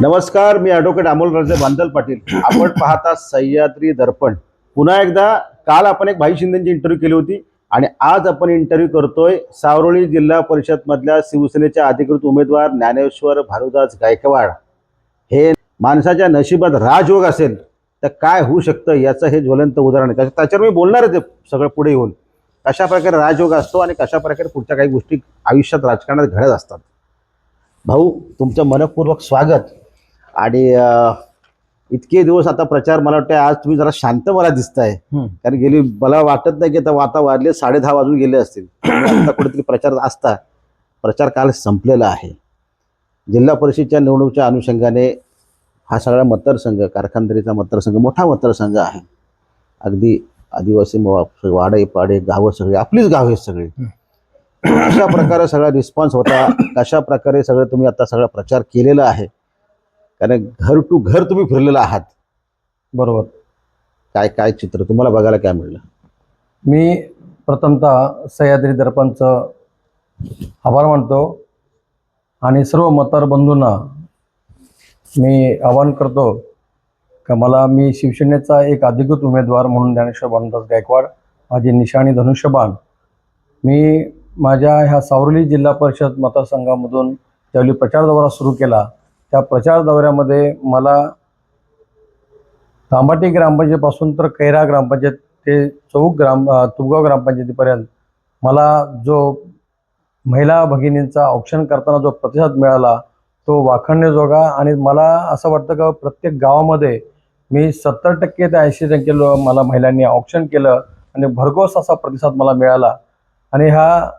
नमस्कार मी ॲडव्होकेट अमोल राजे बांदल पाटील. आपण पाहता सह्याद्री दर्पण. पुन्हा एकदा काल आपण एक भाई शिंदेची इंटरव्ह्यू केली होती आणि आज आपण इंटरव्ह्यू करतोय सावरोळी जिल्हा परिषद मधल्या अधिकृत उमेदवार ज्ञानेश्वर भानुदास गायकवाड. हे माणसाच्या नशिबात राजयोग असेल तर काय होऊ शकतं याचं हे ज्वलंत उदाहरण आहे. त्याच्यावर मी बोलणार आहे ते सगळं पुढे येऊन. कशा प्रकारे राजयोग असतो आणि कशा प्रकारे पुढच्या काही गोष्टी आयुष्यात राजकारणात घडत असतात. भाऊ तुमचं मनपूर्वक स्वागत. आणि इतके दिवस आता प्रचार मला वाटतं आज तुम्ही जरा शांत मला दिसताय. कारण गेली मला वाटत नाही की आता आता वाजले साडे दहा वाजून गेले असतील. आता कुठेतरी प्रचार असता. प्रचार काल संपलेला आहे. जिल्हा परिषदच्या निवडणुकीच्या अनुषंगाने हा सगळा मतदारसंघ कारखानदारीचा मतदारसंघ मोठा मतदारसंघ आहे. अगदी आदिवासी वाडे पाडे गावं सगळी आपलीच गाव आहेत सगळी. कशा प्रकारे सगळा रिस्पॉन्स होता कशा प्रकारे सगळं तुम्ही आता सगळा प्रचार केलेला आहे कारण घर टू घर तुम्ही फिरलेला आहात. बरोबर. काय काय चित्र? तुम्हाला बघायला काय मिळलं? मी प्रथमतः सह्याद्री दर्पणचं आभार मानतो आणि सर्व मतदार बंधूंना मी आवाहन करतो का मला मी शिवसेनेचा एक अधिकृत उमेदवार म्हणून ज्ञानेश्वर भानुदास गायकवाड माझी निशाणी धनुष्यबाण मी माझ्या ह्या सावरली जिल्हा परिषद मतदारसंघामधून ज्यावेळी प्रचार दौरा सुरू केला त्या प्रचार दौऱ्यामध्ये मला तांबाटी ग्रामपंचायतीपासून तर कैरा ग्रामपंचायत ते चौक ग्राम तुबगाव ग्रामपंचायतीपर्यंत मला जो महिला भगिनींचा औक्षण करताना जो प्रतिसाद मिळाला तो वाखणण्याजोगा आणि मला असं वाटतं का प्रत्येक गावामध्ये मी सत्तर टक्के ते ऐंशी टक्के मला महिलांनी ऑप्शन केलं आणि भरघोस असा प्रतिसाद मला मिळाला. आणि हा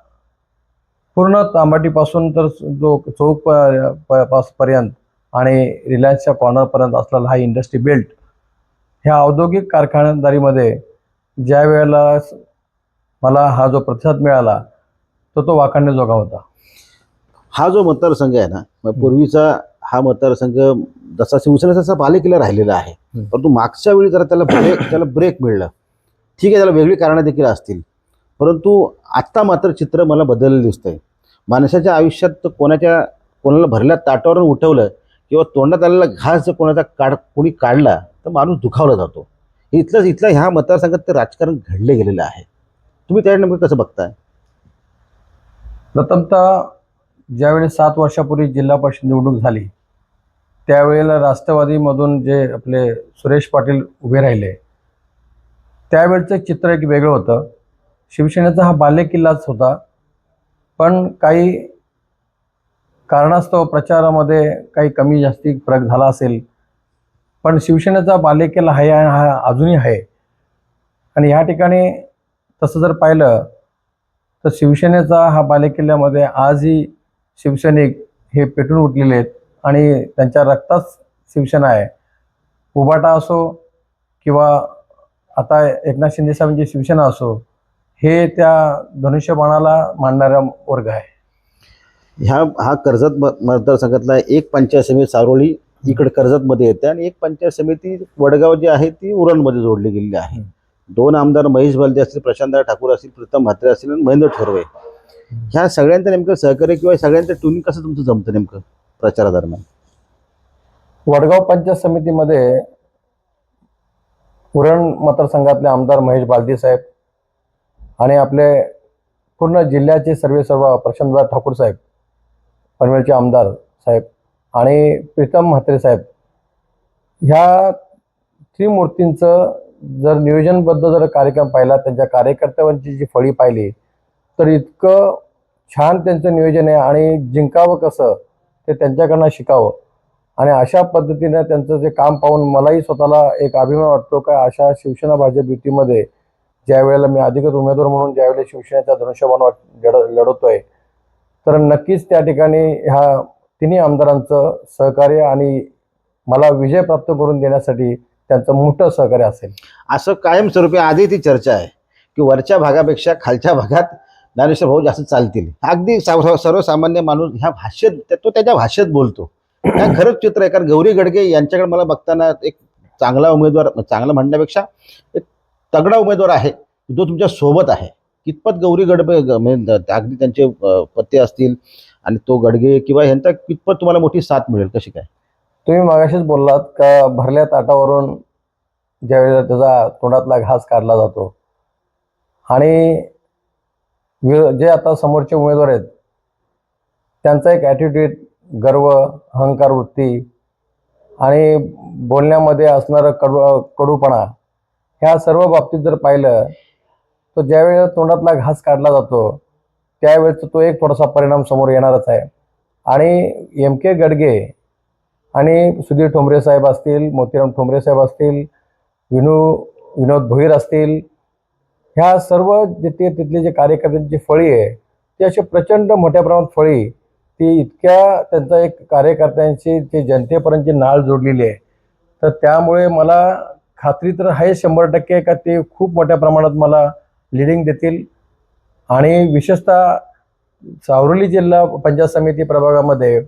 पूर्ण तांबाटीपासून तर जो चौक प- प- पर्यंत आणि रिलायन्सच्या कॉर्नरपर्यंत असलेला हा इंडस्ट्री बेल्ट ह्या औद्योगिक कारखानदारीमध्ये ज्या वेळेला मला हा जो प्रतिसाद मिळाला तो तो वाखाणण्याजोगा होता. हा जो मतदारसंघ आहे ना मग पूर्वीचा हा मतदारसंघ जसा शिवसेनेचा तसा पालिकेला राहिलेला आहे. परंतु मागच्या वेळी जरा त्याला ब्रेक त्याला ब्रेक मिळलं. ठीक आहे त्याला वेगळी कारणं देखील असतील. परंतु आत्ता मात्र चित्र मला बदललेलं दिसतंय. माणसाच्या आयुष्यात कोणाच्या कोणाला भरल्या ताटावर उठवलं किंवा तोंडात आलेला घास जर कोणाचा काढ कोणी काढला तर माणूस दुखावला जातो. इथलंच इथलं ह्या मतदारसंघात ते राजकारण घडले गेलेलं आहे. तुम्ही त्या नेमकं कसं बघताय? प्रथमतः ज्यावेळी सात वर्षापूर्वी जिल्हा परिषद निवडणूक झाली त्यावेळेला राष्ट्रवादीमधून जे आपले सुरेश पाटील उभे राहिले त्यावेळचं चित्र एक वेगळं होतं. शिवसेनेचा हा बालेकिल्लाच होता. पण काही कारणास्तव प्रचारामध्ये काही कमी जास्ती फरक झाला असेल. पण शिवसेनेचा बालेकिल्ला आहे आणि हा अजूनही आहे. आणि ह्या ठिकाणी तसं जर पाहिलं तर शिवसेनेचा हा बालेकिल्ल्यामध्ये आजही शिवसैनिक हे पेटून उठलेले आहेत आणि त्यांच्या रक्ताच शिवसेना आहे. उबाटा असो किंवा आता एकनाथ शिंदे साहेबांची शिवसेना असो हे त्या धनुष्यबाणाला मांडणारा वर्ग आहे. ह्या हा कर्जत म- मतदारसंघातला एक पंचायत समिती सारोळी इकडे कर्जतमध्ये येते आणि एक पंचायत समिती वडगाव जी आहे ती उरणमध्ये जोडली गेलेली आहे. दोन आमदार महेश बलदे असतील प्रशांत ठाकूर असतील प्रीतम म्हात्रे असतील आणि महेंद्र ठोरवे. ह्या सगळ्यांचं नेमकं सहकार्य किंवा सगळ्यांचं ट्युनिंग कसं तुमचं जमतं नेमकं प्रचारादरम्यान? वडगाव पंचायत समितीमध्ये उरण मतदारसंघातले आमदार महेश बालदी साहेब आणि आपले पूर्ण जिल्ह्याचे सर्वे सर्व प्रशांतदार ठाकूर साहेब पनवेलचे आमदार साहेब आणि प्रीतम म्हात्रे साहेब ह्या त्रिमूर्तींचं जर नियोजनबद्ध जर कार्यक्रम पाहिला त्यांच्या कार्यकर्त्यांची जी फळी पाहिली तर इतकं छान त्यांचं नियोजन आहे आणि जिंकावं कसं ते त्यांच्याकडनं शिकावं. आणि अशा पद्धतीनं त्यांचं जे काम पाहून मलाही स्वतःला एक अभिमान वाटतो का अशा शिवसेना भाजप युतीमध्ये ज्या वेळेला मी अधिकृत उमेदवार म्हणून ज्यावेळेला शिवसेनेचा धनुष्यबाण वाट- लढ लढवतोय तर नक्कीच त्या ठिकाणी ह्या तिन्ही आमदारांचं सहकार्य आणि मला विजय प्राप्त करून देण्यासाठी त्यांचं मोठं सहकार्य असेल. असं कायमस्वरूपी आधी ती चर्चा आहे की वरच्या भागापेक्षा खालच्या भागात ज्ञानेश्वर भाऊ जास्त चालतील. अगदी सर्वसामान्य माणूस ह्या भाषेत तो त्याच्या भाषेत बोलतो. ह्या खरंच चित्र आहे. कारण गौरी गडगे यांच्याकडे मला बघताना एक चांगला उमेदवार चांगला म्हणण्यापेक्षा एक तगडा उमेदवार आहे. जो तुमच्यासोबत आहे. कितपत गौरी गडबे म्हणजे अगदी त्यांचे पत्ते असतील आणि तो गडगे किंवा ह्यांचा कितपत तुम्हाला मोठी साथ मिळेल कशी काय? तुम्ही मागाशीच बोललात का भरल्या ताटावरून ज्यावेळेला त्याचा तोंडातला घास काढला जातो. आणि जे आता समोरचे उमेदवार आहेत त्यांचा एक ॲटिट्यूड गर्व अहंकार वृत्ती आणि बोलण्यामध्ये असणारं कडू कडूपणा ह्या सर्व बाबतीत जर पाहिलं तर ज्यावेळेला तोंडातला घास काढला जातो त्यावेळेचा तो एक थोडासा परिणाम समोर येणारच आहे. आणि एम के गडगे आणि सुधीर ठोंबरे साहेब असतील मोतीराम ठोंबरे साहेब असतील विनू विनोद भोईर असतील ह्या सर्व जे ते तिथले जे कार्यकर्त्यांची फळी आहे ती अशी प्रचंड मोठ्या प्रमाणात फळी ती इतक्या त्यांचा एक कार्यकर्त्यांची ते जनतेपर्यंतची नाळ जोडलेली आहे. तर त्यामुळे मला खात्री तर आहे शंभर टक्के का ते खूप मोठ्या प्रमाणात मला लिडिंग देतील. आणि विशेषतः सावरोली जिल्हा पंचायत समिती प्रभागामध्ये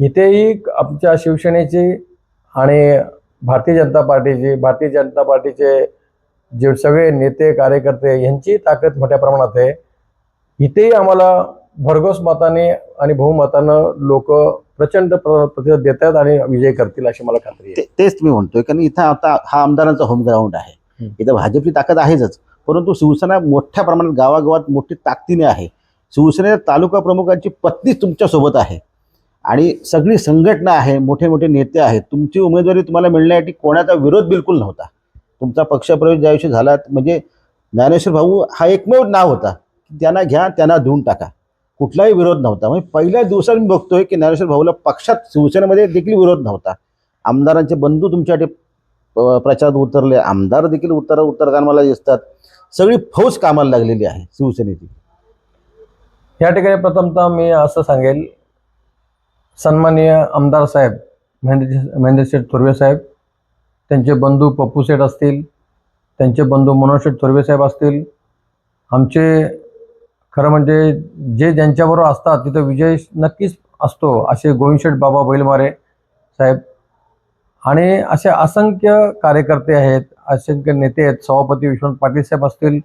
इथेही आमच्या शिवसेनेची आणि भारतीय जनता पार्टीची भारतीय जनता पार्टीचे जे सगळे नेते कार्यकर्ते यांची ताकद मोठ्या प्रमाणात आहे. इथेही आम्हाला भरघोस मताने आणि बहुमतानं लोक प्रचंड प्र- प्रतिसाद देतात आणि विजय करतील अशी मला खात्री आहे. तेच मी म्हणतोय. कारण इथं आता हा आमदारांचा होम ग्राउंड आहे. इथं भाजपची ताकद आहेच परंतु शिवसेना मोठ्या प्रमाणात गावागावात मोठी ताकदीने आहे. शिवसेनेच्या तालुका प्रमुखांची पत्नीच तुमच्यासोबत आहे. आणि सगळी संघटना आहे मोठे मोठे नेते आहेत. तुमची उमेदवारी तुम्हाला मिळण्यासाठी कोणाचा विरोध बिलकुल नव्हता. तुमचा पक्षप्रवेश ज्या दिवशी झाला म्हणजे ज्ञानेश्वर भाऊ हा एकमेव नाव होता. की त्यांना घ्या त्यांना धुवून टाका. कुठलाही विरोध नव्हता. म्हणजे पहिल्या दिवसात मी बघतोय की ज्ञानेश्वर भाऊला पक्षात शिवसेनेमध्ये देखील विरोध नव्हता. आमदारांचे बंधू तुमच्यासाठी प्रचारात उतरले. आमदार देखील उतर उतरताना मला दिसतात. सगळी फौज कामाला लागलेली आहे शिवसेनेची. या ठिकाणी प्रथमतः मी असं सांगेल सन्माननीय आमदार साहेब महेंद्र महेंद्रशेठ थोरवे साहेब त्यांचे बंधू पप्पू शेठ असतील त्यांचे बंधू मनोज शेठ थोरवे साहेब असतील आमचे खरं म्हणजे जे ज्यांच्याबरोबर असतात तिथं विजय नक्कीच असतो असे गोविंदशेठ बाबा बैलमारे साहेब. आणि असे असंख्य कार्यकर्ते आहेत असंख्य नेते आहेत सभापती विश्वनाथ पाटील साहेब असतील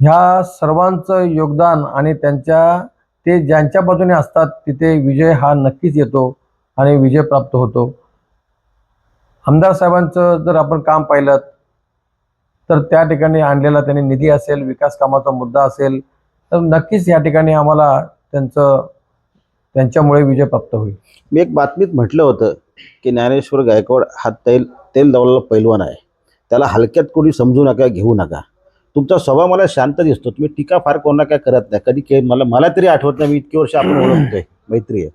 ह्या सर्वांचं योगदान आणि त्यांच्या ते ज्यांच्या बाजूने असतात तिथे विजय हा नक्कीच येतो आणि विजय प्राप्त होतो. आमदार साहेबांचं जर आपण काम पाहिलं तर त्या ठिकाणी आणलेला त्यांनी निधी असेल विकास कामाचा मुद्दा असेल तर नक्कीच या ठिकाणी आम्हाला त्यांचं त्यांच्यामुळे विजय प्राप्त होईल. मी एक बातमीत म्हटलं होतं की ज्ञानेश्वर गायकवाड हा तेल तेल दवलेला पैलवान आहे. त्याला हलक्यात कोणी समजू नका घेऊ नका. तुमचा स्वभाव मला शांत दिसतो. तुम्ही टीका फार कोणा काय करत नाही. कधी के मला मला तरी आठवत नाही मी इतकी वर्ष आपण ओळखतोय मैत्री आहे.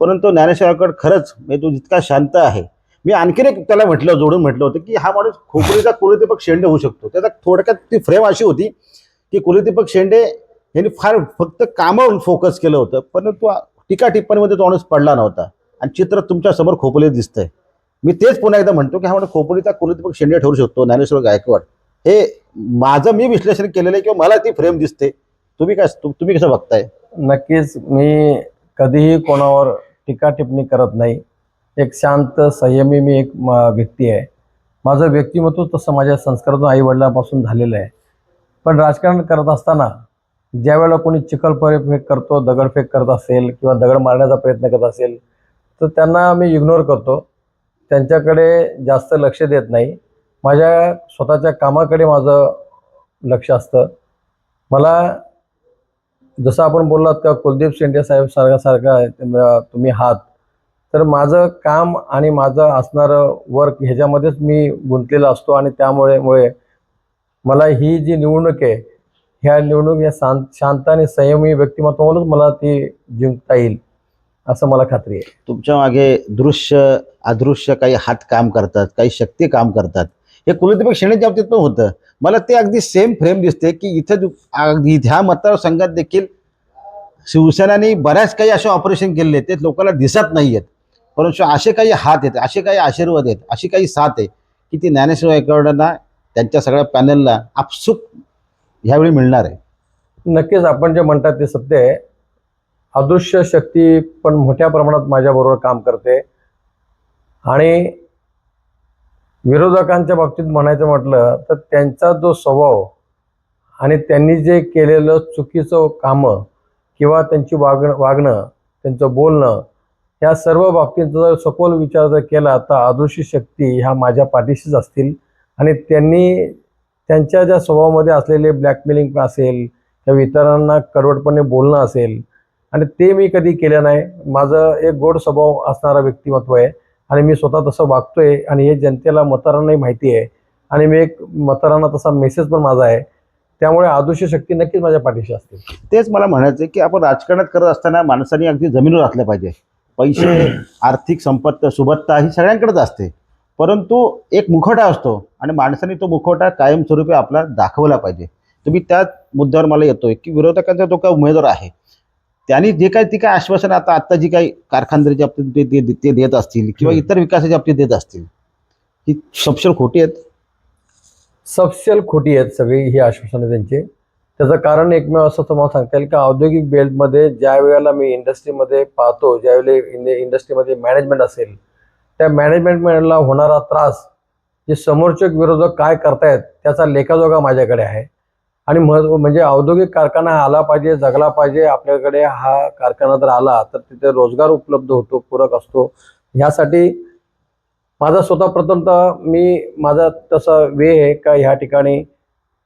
परंतु ज्ञानेश्वर गायकवाड खरंच म्हणजे तो जितका शांत आहे. मी आणखीन एक त्याला म्हटलं जोडून म्हटलं होतं की हा माणूस खोपरीचा कुलदीपक शेंडे होऊ शकतो. त्याचा थोडक्यात ती फ्रेम अशी होती की कुलदीपक शेंडे यांनी फार फक्त कामावर फोकस केलं होतं. परंतु टीका टिप्पणीमध्ये तो माणूस पडला नव्हता. आणि चित्र तुमच्यासमोर खोपोली दिसतंय. मी तेच पुन्हा एकदा म्हणतो की हा म्हणजे खोपोलीचा कुलदीपक शेंडे ठरू शकतो ज्ञानेश्वर गायकवाड. हे माझं मी विश्लेषण केलेलं आहे किंवा मला ती फ्रेम दिसते. तुम्ही काय तुम्ही कसं बघताय? नक्कीच मी कधीही कोणावर टीका टिप्पणी करत नाही. एक शांत संयमी मी एक व्यक्ती आहे. माझं व्यक्तिमत्व तसं माझ्या संस्कारातून आई वडिलांपासून झालेलं आहे. पण राजकारण करत असताना ज्या वेळेला कोणी चिखलफेक करतो दगडफेक करत असेल किंवा दगड मारण्याचा प्रयत्न करत असेल तर त्यांना मी इग्नोर करतो. त्यांच्याकडे जास्त लक्ष देत नाही. माझ्या स्वतःच्या कामाकडे माझं लक्ष असतं. मला जसं आपण बोललात का कुलदीप शेंडे साहेब सारखा तुम्ही आहात. तर माझं काम आणि माझं असणारं वर्क ह्याच्यामध्येच मी गुंतलेला असतो आणि त्यामुळे मुळे मला ही जी निवडणूक आहे ह्या निवडणूक या शांत शांत आणि संयमी व्यक्तिमत्वावरच मला ती जिंकता येईल. असं मला खात्री आहे. तुमच्या मागे दृश्य अदृश्य काही हात काम करतात काही शक्ती काम करतात. हे कुलदीपक शेणेच्या बाबतीत पण होतं. मला ते अगदी सेम फ्रेम दिसते की इथं ह्या मतदारसंघात देखील शिवसेनाने बऱ्याच काही असे ऑपरेशन केलेले आहेत. ते लोकांना दिसत नाही आहेत परंतु असे काही हात आहेत असे काही आशीर्वाद आहेत अशी काही साथ आहे की ती ज्ञानेश्वर गायकवाडांना त्यांच्या सगळ्या पॅनलला आपसूक ह्यावेळी मिळणार आहे. नक्कीच आपण जे म्हणतात ते सत्य आहे. अदृश्य शक्ती पण मोठ्या प्रमाणात माझ्याबरोबर काम करते. आणि विरोधकांच्या बाबतीत म्हणायचं म्हटलं तर त्यांचा जो स्वभाव आणि त्यांनी जे केलेलं चुकीचं कामं किंवा त्यांची वागणं वागणं त्यांचं बोलणं या सर्व बाबतींचा जर सखोल विचार जर केला तर आदृश्य शक्ती ह्या माझ्या पाठीशीच असतील. आणि त्यांनी त्यांच्या ज्या स्वभावामध्ये असलेले ब्लॅकमेलिंग असेल किंवा इतरांना कडवटपणे बोलणं असेल आणि ते मी कधी केलं नाही. माझं एक गोड स्वभाव असणारा व्यक्तिमत्व आहे. आणि मी स्वतः तसं वागतोय आणि हे जनतेला मतदारांनाही माहिती आहे. आणि मी एक मतदारांना तसा मेसेज पण माझा आहे. त्यामुळे आदर्श शक्ती नक्कीच माझ्या पाठीशी असतील तेच मला म्हणायचं आहे की आपण राजकारणात करत असताना माणसांनी अगदी जमिनीवर असल्या पाहिजे. पैसे आर्थिक संपत्त सुबत्ता ही सगळ्यांकडेच असते. परंतु एक मुखवटा असतो आणि माणसाने तो मुखवटा कायमस्वरूपी आपला दाखवला पाहिजे. तुम्ही त्याच मुद्द्यावर मला येतोय की विरोधकांचा जो काय उमेदवार आहे? त्यांनी जे काही ती काय आश्वासन आता आत्ता जी काही कारखानदारीच्या बाबतीत ते- ते देत असतील किंवा. इतर विकासाच्या बाबतीत देत असतील ही सपशेल खोटी आहेत? सपशेल खोटी आहेत सगळी ही आश्वासनं त्यांची. त्याचं कारण एकमेव असं तुम्हाला सांगता येईल का? औद्योगिक बेल्टमध्ये ज्या वेळेला मी इंडस्ट्रीमध्ये पाहतो ज्यावेळेला इंडस्ट्रीमध्ये मॅनेजमेंट असेल त्या मॅनेजमेंटला होणारा त्रास जे समोरचे विरोधक काय करतायत त्याचा लेखाजोगा माझ्याकडे आहे. आणि महत्त्व म्हणजे औद्योगिक कारखाना आला पाहिजे जगला पाहिजे आपल्याकडे हा कारखाना जर आला तर तिथे रोजगार उपलब्ध होतो पूरक असतो. ह्यासाठी माझा स्वतः प्रथमतः मी माझा तसा वे आहे का ह्या ठिकाणी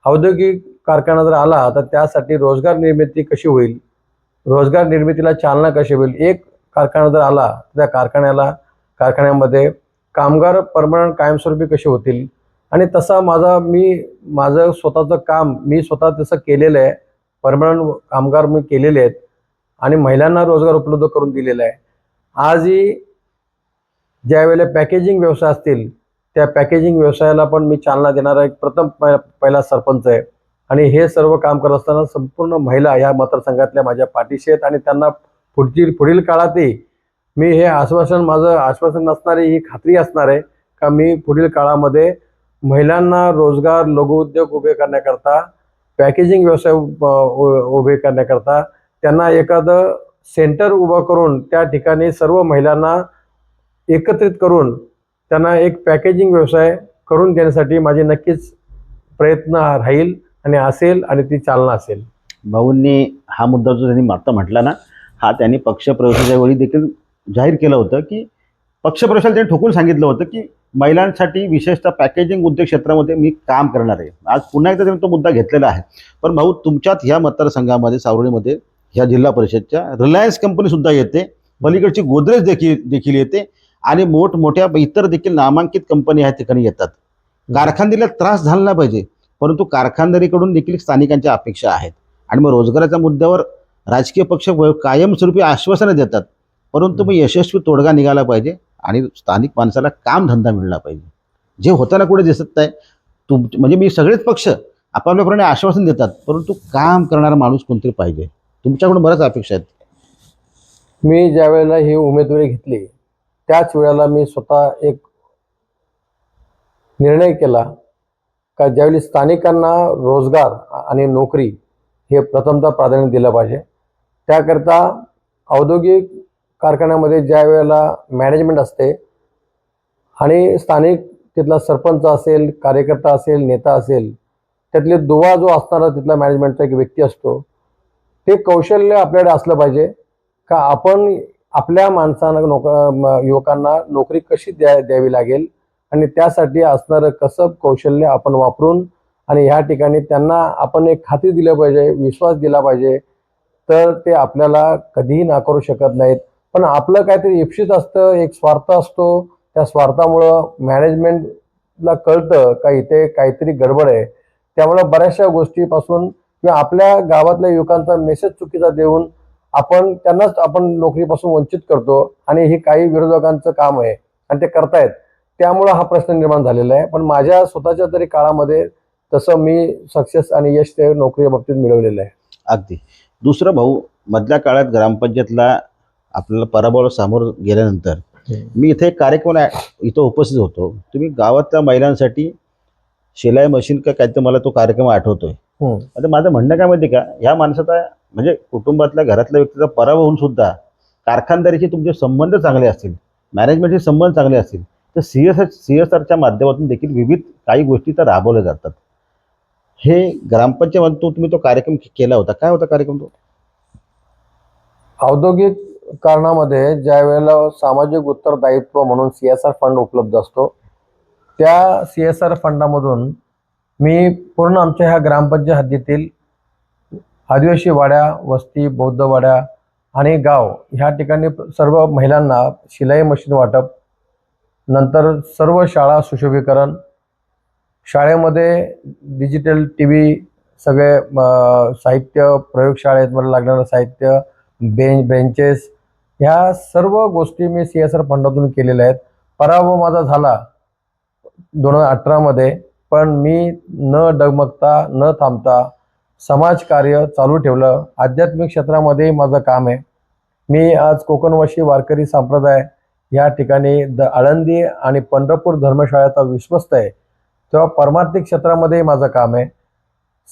औद्योगिक कारखाना जर आला तर त्यासाठी रोजगार निर्मिती कशी होईल? रोजगार निर्मितीला चालना कशी होईल? एक कारखाना जर आला तर त्या कारखान्याला कारखान्यामध्ये कामगार परमनंट कायमस्वरूपी कसे होतील? आणि तसा माझा मी माझं स्वतःचं काम मी स्वतः तसं केलेलं आहे. परमनंट कामगार मी केलेले आहेत. आणि महिलांना रोजगार उपलब्ध करून दिलेला आहे. आजही ज्या वेळेला पॅकेजिंग व्यवसाय असतील त्या पॅकेजिंग व्यवसायाला पण मी चालना देणारा एक प्रथम प- पहिला सरपंच आहे. आणि हे सर्व काम करत असताना संपूर्ण महिला या मतदारसंघातल्या माझ्या पाठीशी आहेत. आणि त्यांना पुढची पुढील काळातही मी हे आश्वासन माझं आश्वासन नसणारी ही खात्री असणार आहे का मी पुढील काळामध्ये महिलांना रोजगार लघुउद्योग उभे करण्याकरता पॅकेजिंग व्यवसाय उ- उभे करण्याकरता त्यांना एखादं सेंटर उभं करून त्या ठिकाणी सर्व महिलांना एकत्रित करून त्यांना एक पॅकेजिंग व्यवसाय करून देण्यासाठी माझे नक्कीच प्रयत्न राहील आणि असेल आणि ती चालना असेल. भाऊंनी हा मुद्दा जो त्यांनी आता म्हटला ना हा त्यांनी पक्षप्रवेशाच्या वेळी देखील जाहीर केलं होतं की पक्षप्रवेशाला त्यांनी ठोकून सांगितलं होतं की महिलांसाठी विशेषतः पॅकेजिंग उद्योग क्षेत्रामध्ये मी काम करणार आहे. आज पुन्हा एकदा त्यांनी तो मुद्दा घेतलेला आहे. पण भाऊ तुमच्यात ह्या मतदारसंघामध्ये सावरणीमध्ये ह्या जिल्हा परिषदच्या रिलायन्स कंपनीसुद्धा येते. पलीकडची गोदरेज देखील देखील येते. आणि मोठमोठ्या इतर देखील नामांकित कंपनी ह्या ठिकाणी येतात. कारखानदारीला त्रास झाला नाही पाहिजे. परंतु कारखानदारीकडून देखील स्थानिकांच्या अपेक्षा आहेत. आणि मग रोजगाराच्या मुद्द्यावर राजकीय पक्ष कायमस्वरूपी आश्वासनं देतात. परंतु मग यशस्वी तोडगा निघाला पाहिजे. आणि स्थानिक माणसाला कामधंदा मिळला पाहिजे. जे होताना कुठे दिसत नाही तुम म्हणजे मी सगळेच पक्ष आपापल्याप्रमाणे आश्वासन देतात परंतु काम करणारा माणूस कोणतरी पाहिजे. तुमच्याकडून बऱ्याच अपेक्षा आहेत. मी ज्या वेळेला ही उमेदवारी घेतली त्याच वेळेला मी स्वतः एक निर्णय केला का ज्यावेळी स्थानिकांना रोजगार आणि नोकरी हे प्रथमतः प्राधान्य दिलं पाहिजे त्याकरता औद्योगिक कारखान्यामध्ये ज्या वेळेला मॅनेजमेंट असते आणि स्थानिक तिथला सरपंच असेल कार्यकर्ता असेल नेता असेल त्यातले दुवा जो असणारा तिथला मॅनेजमेंटचा एक व्यक्ती असतो ते कौशल्य आपल्याकडे असलं पाहिजे का आपण आपल्या माणसांना नोक युवकांना नोकरी कशी द्या द्यावी लागेल आणि त्यासाठी असणारं कसब कौशल्य आपण वापरून आणि ह्या ठिकाणी त्यांना आपण एक खात्री दिलं पाहिजे विश्वास दिला पाहिजे तर ते आपल्याला कधीही नाकारू शकत नाहीत. पण आपलं काहीतरी इप्सित असतं एक स्वार्थ असतो. त्या स्वार्थामुळं मॅनेजमेंटला कळतं का इथे काहीतरी गडबड आहे. त्यामुळं बऱ्याचशा गोष्टीपासून किंवा आपल्या गावातल्या युवकांचा मेसेज चुकीचा देऊन आपण त्यांनाच आपण नोकरीपासून वंचित करतो आणि हे काही विरोधकांचं काम आहे आणि ते करतायत. त्यामुळं हा प्रश्न निर्माण झालेला आहे. पण माझ्या स्वतःच्या तरी काळामध्ये तसं मी सक्सेस आणि यश ते नोकरी बाबतीत मिळवलेलं आहे. अगदी. दुसरं भाऊ मधल्या काळात ग्रामपंचायतला आपल्याला पराभवाला सामोर गेल्यानंतर मी इथे एक कार्यक्रम इथं उपस्थित होतो. तुम्ही गावातल्या महिलांसाठी शिलाई मशीन का काय तर मला तो कार्यक्रम आठवतोय. हम्म. आता माझं म्हणणं काय माहिती का? ह्या माणसाचा म्हणजे कुटुंबातल्या घरातल्या व्यक्तीचा पराभव होऊन सुद्धा कारखानदारीचे तुमचे संबंध चांगले असतील मॅनेजमेंटचे संबंध चांगले असतील तर सी एस सी एस आरच्या माध्यमातून देखील विविध काही गोष्टी तर राबवल्या जातात. हे ग्रामपंचायत तुम्ही तो कार्यक्रम केला होता. काय होता कार्यक्रम तो? औद्योगिक कारणामध्ये ज्या वेळेला सामाजिक उत्तरदायित्व म्हणून सी एस आर फंड उपलब्ध असतो त्या सी एस आर फंडामधून मी पूर्ण आमच्या ह्या ग्रामपंचायत हद्दीतील आदिवासी वाड्या वस्ती बौद्ध वाड्या आणि गाव ह्या ठिकाणी सर्व महिलांना शिलाई मशीन वाटप नंतर सर्व शाळा सुशोभीकरण शाळेमध्ये डिजिटल टी व्ही सगळे साहित्य प्रयोगशाळेमध्ये लागणारं साहित्य बेंच बेंचेस ह्या सर्व गोष्टी मी सी एस आर फंडातून केलेल्या आहेत. पराभव माझा झाला दोन हजार अठरामध्ये पण मी न डगमगता न थांबता समाजकार्य चालू ठेवलं. आध्यात्मिक क्षेत्रामध्येही माझं काम आहे. मी आज कोकणवाशी वारकरी संप्रदाय या ठिकाणी द आळंदी आणि पंढरपूर धर्मशाळेचा विश्वस्त आहे. तेव्हा परमार्थिक क्षेत्रामध्येही माझं काम आहे.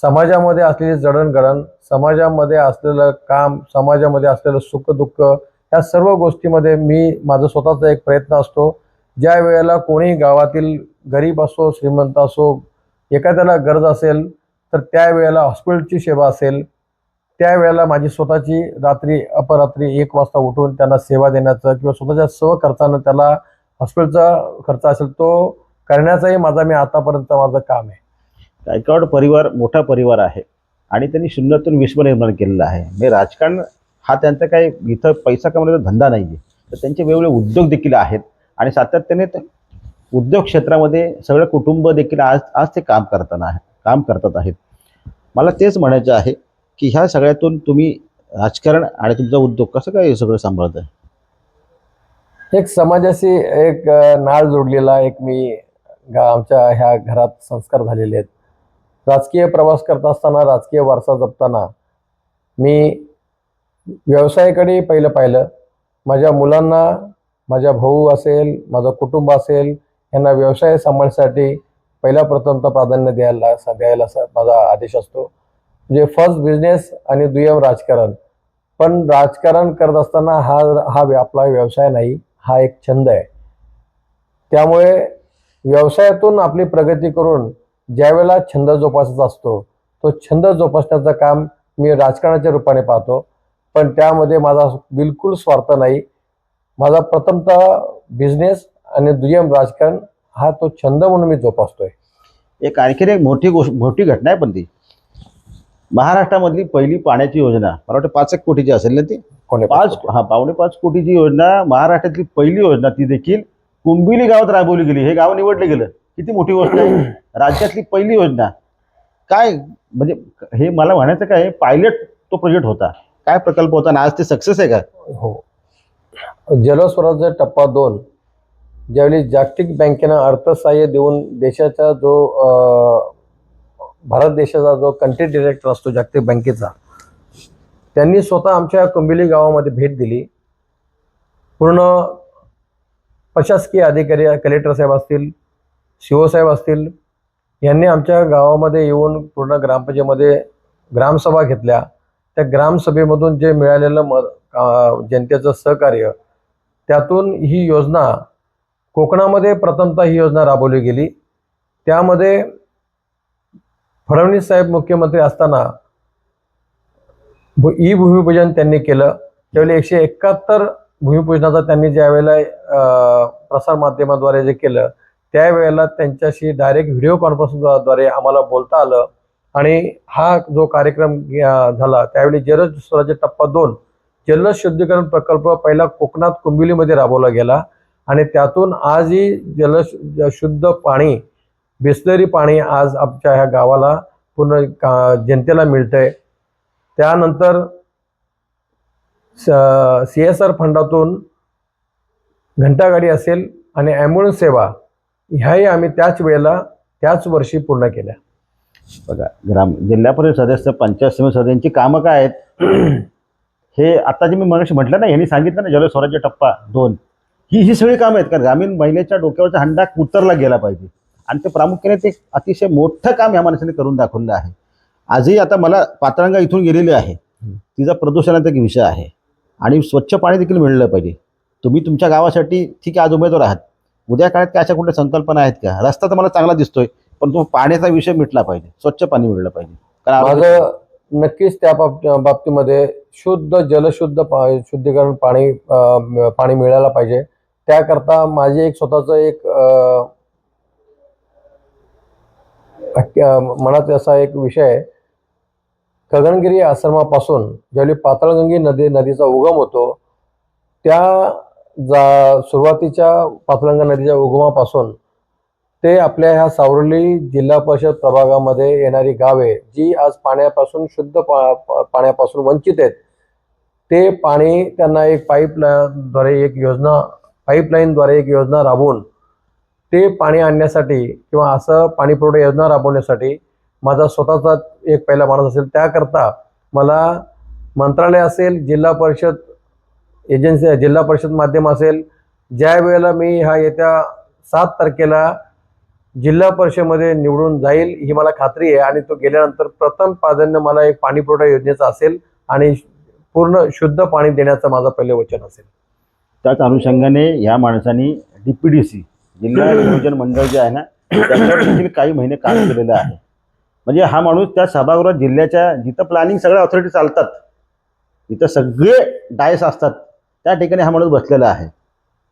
समाजामध्ये असलेली जडणघडण समाजामध्ये असलेलं काम समाजामध्ये असलेलं सुखदुःख या सर्व गोष्टीमध्ये मी माझं स्वतःचा एक प्रयत्न असतो. ज्या वेळेला कोणी गावातील गरीब असो श्रीमंत असो एखाद्याला गरज असेल तर त्यावेळेला हॉस्पिटलची सेवा असेल. त्यावेळेला माझी स्वतःची रात्री अपरात्री एक वाजता उठून त्यांना सेवा देण्याचं किंवा स्वतःच्या स्वखर्चानं त्याला हॉस्पिटलचा खर्च असेल तो करण्याचाही माझा मी आतापर्यंत माझं काम आहे. गायकवाड परिवार मोठा परिवार आहे आणि त्यांनी शून्यातून विश्व निर्माण केलेलं आहे. म्हणजे राजकारण हा त्यांचा काही इथं पैसा कमवण्याचा धंदा नाही आहे तर त्यांचे वेगवेगळे उद्योग देखील आहेत. आणि सातत्याने ते उद्योग क्षेत्रामध्ये सगळं कुटुंब देखील आज आज ते काम करताना आहे काम करतात आहेत. मला तेच म्हणायचं आहे की ह्या सगळ्यातून तुम्ही राजकारण आणि तुमचा उद्योग कसं काय हे सगळं सांभाळत आहे एक समाजाशी एक नाळ जोडलेला एक मी गा आमच्या ह्या घरात संस्कार झालेले आहेत. राजकीय प्रवास करत असताना राजकीय वारसा जपताना मी व्यवसायाकडे पहिलं पाहिलं. माझ्या मुलांना माझ्या भाऊ असेल माझं कुटुंब असेल यांना व्यवसाय सांभाळण्यासाठी पहिला प्रथमतः प्राधान्य द्यायला द्यायला माझा आदेश असतो. म्हणजे फर्स्ट बिझनेस आणि दुय्यम राजकारण. पण राजकारण करत असताना हा हा आपला व्यवसाय नाही हा एक छंद आहे. त्यामुळे व्यवसायातून आपली प्रगती करून ज्यावेळेला छंद जोपासायचा असतो तो छंद जोपासण्याचं काम मी राजकारणाच्या रूपाने पाहतो. पण त्यामध्ये माझा बिलकुल स्वार्थ नाही. माझा प्रथमतः बिझनेस आणि दुय्यम राजकारण हा तो छंद म्हणून मी जोपासतोय. एक आणखीन एक मोठी गोष्ट मोठी घटना आहे पण ती. महाराष्ट्रामधली पहिली पाण्याची योजना मला वाटतं पाच एक कोटीची असेल ना ती? कोणी पाच हा पावणे पाच कोटीची योजना महाराष्ट्रातली पहिली योजना ती देखील कुंबिली गावात राबवली गेली. हे गाव निवडलं गेलं. किती मोठी गोष्ट आहे. राज्यातली पहिली योजना. काय म्हणजे हे मला म्हणायचं काय पायलट तो प्रोजेक्ट होता. काय प्रकल्प होता आणि आज ते सक्सेस आहे का? हो. जलस्वराज्य टप्पा दोन ज्यावेळी जागतिक बँकेनं अर्थसहाय्य देऊन देशाचा जो भारत देशाचा जो कंट्री डिरेक्टर असतो जागतिक बँकेचा त्यांनी स्वतः आमच्या कुंबिली गावामध्ये भेट दिली. पूर्ण प्रशासकीय अधिकारी कलेक्टर साहेब असतील शिवसाहेब असतील यांनी आमच्या गावामध्ये येऊन पूर्ण ग्रामपंचायतीमध्ये ग्रामसभा घेतल्या. त्या ग्रामसभेमधून जे मिळालेलं मत जनतेचं सहकार्य त्यातून ही योजना कोकणामध्ये प्रथमतः ही योजना राबवली गेली. त्यामध्ये फडणवीस साहेब मुख्यमंत्री असताना ई भूमिपूजन त्यांनी केलं. त्यावेळी एकशे एकाहत्तर भूमिपूजनाचा त्यांनी ज्या वेळेला प्रसारमाध्यमाद्वारे जे केलं त्यावेळेला त्यांच्याशी डायरेक्ट व्हिडिओ कॉन्फरन्सद्वारे आम्हाला बोलता आलं. आणि हा जो कार्यक्रम झाला त्यावेळी जल स्वराज्य टप्पा दोन जल शुद्धीकरण प्रकल्प पहिला कोकणात कुंबिलीमध्ये राबवला गेला आणि त्यातून आजही जल शुद्ध पाणी बिस्लरी पाणी आज आमच्या ह्या गावाला पूर्ण का जनतेला मिळतंय. त्यानंतर सी एस आर फंडातून घंटागाडी असेल आणि ॲम्ब्युलन्स सेवा ह्याही आम्ही त्याच वेळेला त्याच वर्षी पूर्ण केल्या. बघा ग्राम जिल्हा परिषद सदस्य पंचायत समिती सदस्यांची कामं काय आहेत? हे आता जे मी मनुष्य म्हटलं ना यांनी सांगितलं ना जलस्वराज्य टप्पा दोन. ही ही सगळी कामं आहेत कारण ग्रामीण महिलेच्या डोक्यावरचा हंडा उतरला गेला पाहिजे. आणि ते प्रामुख्याने ते अतिशय मोठं काम या माणसाने करून दाखवलं आहे. आजही आता मला पात्रांगा इथून गेलेली आहे. तिचा प्रदूषणाचा एक विषय आहे. आणि स्वच्छ पाणी देखील मिळलं पाहिजे. तुम्ही तुमच्या गावासाठी ठीक आहे आज उमेदवार आहात. उद्या काळात काय अशा कुठल्या संकल्पना आहेत का? रस्ता तर मला चांगला दिसतोय. पण तो पाण्याचा विषय मिटला पाहिजे स्वच्छ पाणी मिळलं पाहिजे. कारण माझं नक्कीच त्या बाब बाबतीमध्ये शुद्ध जलशुद्ध पा शुद्धीकरण पाणी अ, पाणी मिळायला पाहिजे. त्याकरता माझे एक स्वतःचं एक अ, मनात असा एक विषय आहे. गगनगिरी आश्रमापासून ज्यावेळी पाताळगंगी नदी नदीचा उगम होतो त्या जा सुरुवातीच्या पाताळगंगा नदीच्या उगमापासून ते आपल्या ह्या सावरली जिल्हा परिषद प्रभागामध्ये येणारी गावे जी आज पाण्यापासून शुद्ध पा पाण्यापासून वंचित आहेत ते पाणी त्यांना एक पाईपलाईनद्वारे एक योजना पाईपलाईनद्वारे एक योजना राबवून ते पाणी आणण्यासाठी किंवा असं पाणी पुरवठा योजना राबवण्यासाठी माझा स्वतःचा एक पहिला माणूस असेल. त्याकरता मला मंत्रालय असेल जिल्हा परिषद एजन्सी जिल्हा परिषद माध्यम असेल ज्या वेळेला मी हा येत्या सात तारखेला जिल्हा परिषदेमध्ये निवडून जाईल ही मला खात्री आहे आणि तो गेल्यानंतर प्रथम प्राधान्य मला एक पाणी पुरवठा योजनेचा असेल आणि पूर्ण शुद्ध पाणी देण्याचं माझं पहिले वचन असेल. त्याच अनुषंगाने या माणसांनी डीपीडीसी जिल्हा नियोजन मंडळ जे आहे ना त्याच्यावर देखील काही महिने काम केलेलं आहे. म्हणजे हा माणूस त्या सभागृहात जिल्ह्याच्या जिथं प्लॅनिंग सगळ्या ऑथॉरिटी चालतात तिथं सगळे डायस असतात त्या ठिकाणी हा माणूस बसलेला आहे.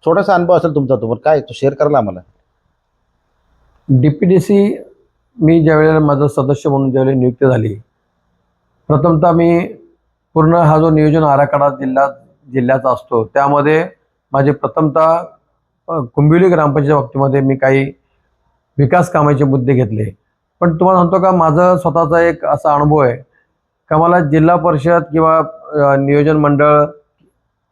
छोटासा अनुभव असेल तुमचा तुम्हाला काय तो शेअर करायला आम्हाला. डी पी डी सी मी ज्यावेळेला माझं सदस्य म्हणून ज्यावेळेला नियुक्ती झाली प्रथमतः मी पूर्ण हा जो नियोजन आराखडा जिल्हा जिल्ह्याचा असतो त्यामध्ये माझे प्रथमतः कुंभिवली कुंबिवली ग्रामपंचायत बाबतीमध्ये मी काही विकास कामाचे मुद्दे घेतले. पण तुम्हाला सांगतो का माझं स्वतःचा एक असा अनुभव आहे का मला जिल्हा परिषद किंवा नियोजन मंडळ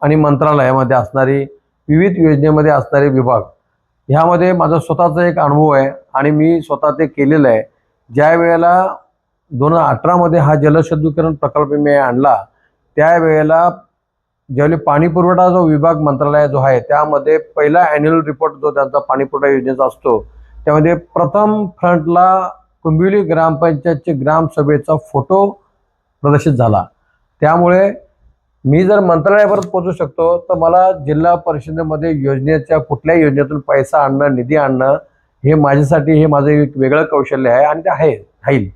आणि मंत्रालयामध्ये असणारी विविध योजनेमध्ये असणारे विभाग ह्यामध्ये माझा स्वतःचा एक अनुभव आहे आणि मी स्वतः ते केलेलं आहे. ज्या वेळेला दोन हजार अठरामध्ये हा जलशुद्धीकरण प्रकल्प मी आणला त्यावेळेला ज्यावेळी पाणीपुरवठा जो विभाग मंत्रालय जो आहे त्यामध्ये पहिला ॲन्युअल रिपोर्ट जो त्यांचा पाणीपुरवठा योजनेचा असतो त्यामध्ये प्रथम फ्रंटला कुंबिवली ग्रामपंचायतचे ग्रामसभेचा फोटो प्रदर्शित झाला. त्यामुळे मी जर मंत्रालयापर्यंत पोहोचू शकतो तर मला जिल्हा परिषदेमध्ये योजनेच्या कुठल्याही योजनेतून पैसा आणणं निधी आणणं हे माझ्यासाठी हे माझं एक वेगळं कौशल्य आहे आणि ते आहे राहील.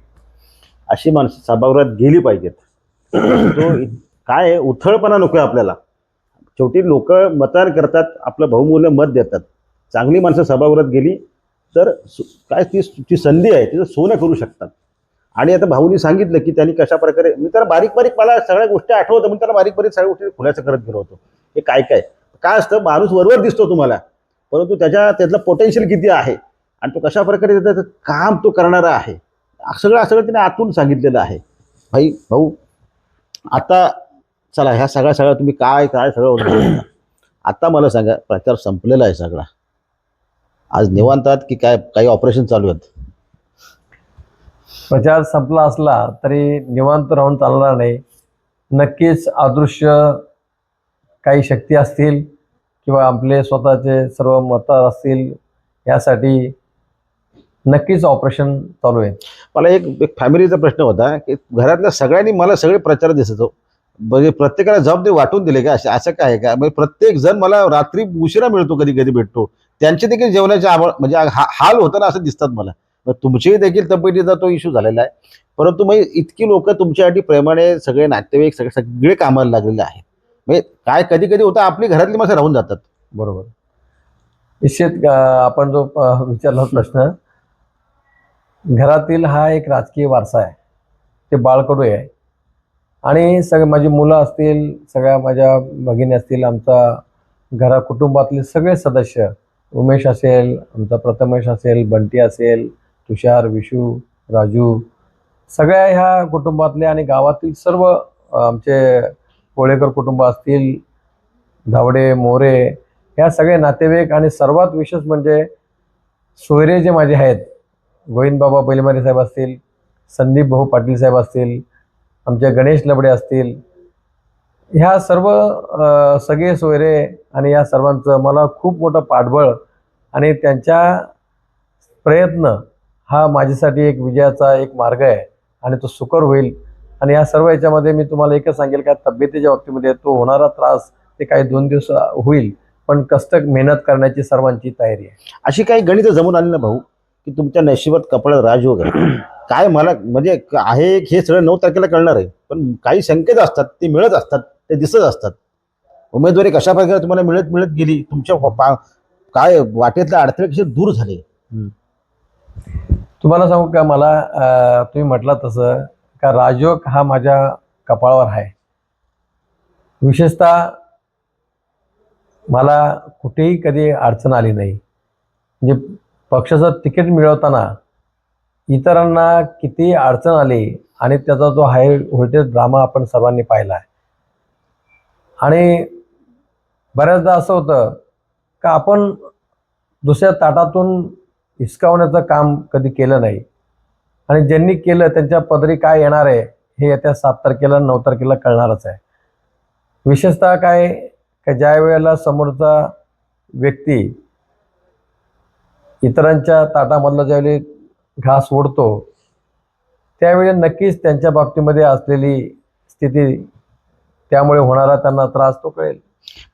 अशी माणसं सभागृहात गेली पाहिजेत. तो काय आहे, उथळपणा नको आहे आपल्याला. शेवटी लोक मतदान करतात आपलं बहुमूल्य मत देतात. चांगली माणसं सभागृहात गेली तर सु- काय ती ती संधी आहे तिचं सोनं करू शकतात. आणि आता भाऊनी सांगितलं की त्यांनी कशा प्रकारे मी त्याला बारीक बारीक मला सगळ्या गोष्टी आठवतं म्हणून त्याला बारीक बारीक सगळ्या गोष्टी खुलासा करत गेलो होतो. हे काय काय? काय असतं? माणूस वरवर दिसतो तुम्हाला. परंतु त्याच्या त्यातलं पोटेन्शियल किती आहे? आणि तो कशा प्रकारे त्याचं काम तो करणारा आहे? सगळं सगळं त्याने आतून सांगितलेलं आहे. भाई भाऊ आता चला ह्या सगळ्या सगळ्या तुम्ही काय काय सगळं उलगडलं. आता मला सांगा प्रचार संपलेला आहे सगळा. आज निवांतात की काय काही ऑपरेशन चालू आहेत? प्रचार संपला असला तरी निवांत राहून चालणार नाही. नक्कीच अदृश्य काही शक्ती असतील किंवा आपले स्वतःचे सर्व मतं असतील यासाठी नक्कीच ऑपरेशन चालू आहे. मला एक एक फॅमिलीचा प्रश्न होता की घरातल्या सगळ्यांनी मला सगळे प्रचार दिसत हो म्हणजे प्रत्येकाला जबाबदारी वाटून दिले का? असं असं काय का? म्हणजे प्रत्येक जण मला रात्री उशिरा मिळतो कधी कधी भेटतो. त्यांचे देखील जेवणाचे आवड म्हणजे हा- हाल होताना असं दिसतात मला. तुमचीही देखील तब्येतीचा तो इश्यू झालेला आहे. परंतु मग इतकी लोक तुमच्यासाठी प्रेमाने सगळे नातेवाईक सगळे सगळे कामाला लागलेले आहेत. म्हणजे काय कधी कधी होतं आपली घरातली माणसं राहून जातात. बरोबर. निश्चित आपण जो विचारला प्रश्न घरातील हा एक राजकीय वारसा आहे. ते बाळकडू आहे. आणि सगळे माझी मुलं असतील सगळ्या माझ्या भगिनी असतील आमचा घरा कुटुंबातले सगळे सदस्य उमेश असेल आमचा प्रथमेश असेल बंटी असेल तुषार विशू राजू सगळ्या ह्या कुटुंबातले आणि गावातील सर्व आमचे कोळेकर कुटुंब असतील धावडे मोरे ह्या सगळे नातेवाईक आणि सर्वात विशेष म्हणजे सोयरे जे माझे आहेत गोविंदबाबा बैलमारे साहेब असतील संदीप भाऊ पाटील साहेब असतील आमचे गणेश लबडे असतील ह्या सर्व सगळे सोयरे आणि या सर्वांचं मला खूप मोठं पाठबळ आणि त्यांच्या प्रयत्न हा माझ्यासाठी एक विजयाचा एक मार्ग आहे आणि तो सुकर होईल. आणि या सर्व याच्यामध्ये मी तुम्हाला एकच सांगेल का तब्येतीच्या बाबतीमध्ये तो होणारा त्रास ते काही दोन दिवस होईल पण कष्ट मेहनत करण्याची सर्वांची तयारी आहे. अशी काही गणितं जमून आली ना भाऊ की तुमच्या नशिबात कपाळात राजयोग आहे काय मला म्हणजे क- आहे हे सगळं नऊ तारखेला कळणार आहे पण काही संकेत असतात ते मिळत असतात ते दिसत असतात. उमेदवारी कशा प्रकारे तुम्हाला मिळत मिळत गेली तुमच्या काय वाटेतले अडथळे कसे दूर झाले? तुम्हाला सांगू का मला तुम्ही म्हटला तसं का राजयोग हा माझ्या कपाळावर आहे. विशेषतः मला कुठेही कधी अडचण आली नाही. म्हणजे पक्षाचं तिकीट मिळवताना इतरांना किती अडचण आली आणि त्याचा जो हाय व्होल्टेज ड्रामा आपण सर्वांनी पाहिला आहे आणि बऱ्याचदा असं होतं का आपण दुसऱ्या ताटातून हिसकावण्याचं काम कधी केलं नाही. आणि ज्यांनी केलं त्यांच्या पदरी काय येणार आहे हे येत्या सात तारखेला नऊ तारखेला कळणारच आहे. विशेषतः काय का ज्या वेळेला समोरचा व्यक्ती इतरांच्या ताटामधला ज्यावेळी घास ओढतो त्यावेळी नक्कीच त्यांच्या बाबतीमध्ये असलेली स्थिती त्यामुळे होणारा त्यांना त्रास तो कळेल.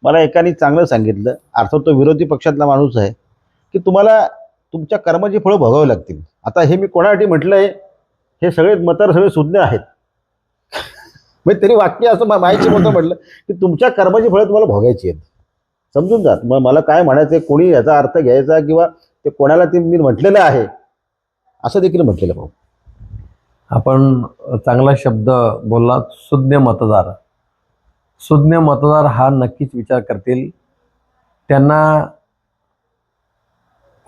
मला एकाने चांगलं सांगितलं. अर्थात तो विरोधी पक्षातला माणूस आहे की तुम्हाला तुमच्या कर्माची फळं भोगावी लागतील. आता हे मी कोणासाठी म्हटलं आहे हे सगळे मतार सगळे सुज्ञ आहेत. म्हणजे तरी वाक्य असं मा- माहिती होतं म्हटलं की तुमच्या कर्माची फळं तुम्हाला भोगायची आहेत. समजून जात मग मला काय म्हणायचं आहे कोणी याचा अर्थ घ्यायचा किंवा ते कोणाला ते मी म्हटलेलं आहे असं देखील म्हटलेलं भाऊ आपण चांगला शब्द बोलला सुज्ञ मतदार. सुज्ञ मतदार हा नक्कीच विचार करतील. त्यांना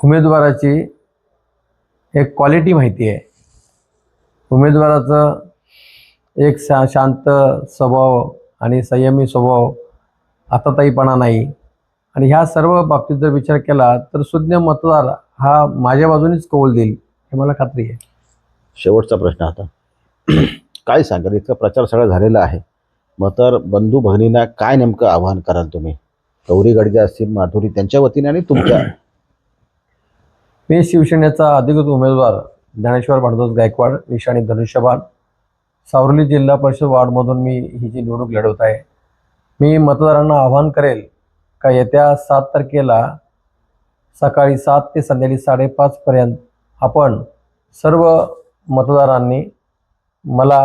उमेदवाराची एक क्वालिटी माहिती आहे. उमेदवाराचं एक शा शांत स्वभाव आणि संयमी स्वभाव आताताईपणा नाही. आणि ह्या सर्व बाबतीत जर विचार केला तर सुज्ञ मतदार हा माझ्या बाजूनेच कौल देईल हे मला खात्री आहे. शेवटचा प्रश्न आता. काय सांगाल? इतका प्रचार सगळा झालेला आहे. मग तर बंधू भगिनींना काय नेमकं आव्हान कराल तुम्ही? गौरी गडगे असतील माधुरी त्यांच्या वतीने आणि तुमच्या मी शिवसेनेचा अधिकृत उमेदवार ज्ञानेश्वर भांडोस गायकवाड निशाणी धनुष्यबाण सावरली जिल्हा परिषद वार्डमधून मी ही जी निवडणूक लढवत आहे मी मतदारांना आवाहन करेल का येत्या सात तारखेला सकाळी सात ते संध्याकाळी साडेपाचपर्यंत आपण सर्व मतदारांनी मला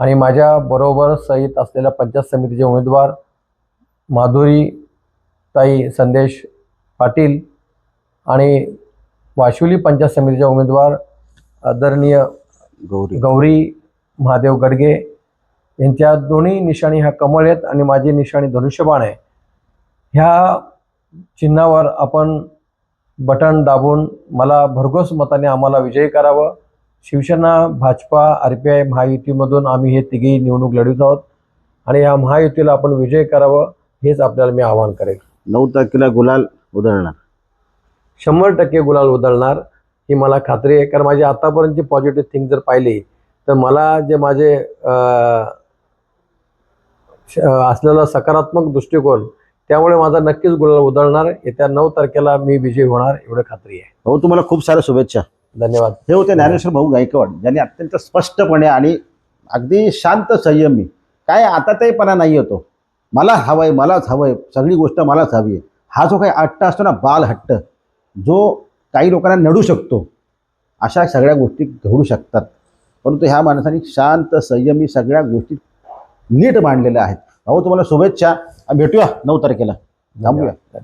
आणि माझ्या बरोबर सहित असलेल्या पंचायत समितीचे उमेदवार माधुरी ताई संदेश पाटील आणि वाशिवली पंचायत समितीचे उमेदवार आदरणीय गौरी. गौरी महादेव गडगे यांच्या दोन्ही निशाणी ह्या कमळ आहेत आणि माझी निशाणी धनुष्यबाण आहे. ह्या चिन्हावर आपण बटन दाबून मला भरघोस मताने आम्हाला विजयी करावं. Shiv Sena Bhajpa R P I महायुतीमधून आम्ही हे तिघी निवडणूक लढवित आहोत आणि या महायुतीला आपण विजय करावं हेच आपल्याला मी आवाहन करेल नऊ तारखेला गुलाल उधळणार. शंभर टक्के गुलाल उधळणार ही मला खात्री आहे. कारण माझी आतापर्यंतची पॉझिटिव्ह थिंक जर पाहिली तर मला जे माझे असलेला सकारात्मक दृष्टिकोन त्यामुळे माझा नक्कीच गुलाल उधळणार. येत्या नऊ तारखेला मी विजयी होणार एवढं खात्री आहे. भाऊ तुम्हाला खूप साऱ्या शुभेच्छा. धन्यवाद. हे होते ज्ञानेश्वर भाऊ गायकवाड ज्यांनी अत्यंत स्पष्टपणे आणि अगदी शांत संयमी काय आता तेपणा नाही होतो मला हवंय मलाच हवंय सगळी गोष्ट मलाच हवी आहे. हा जो काही हट्ट असतो ना बाल हट्ट जो काही लोकांना नडू शकतो अशा सगळ्या गोष्टी घडू शकतात. परंतु ह्या माणसाने शांत संयमी सगळ्या गोष्टी नीट मांडलेल्या आहेत. अहो तुम्हाला शुभेच्छा. भेटूया नऊ तारखेला. थांबूया.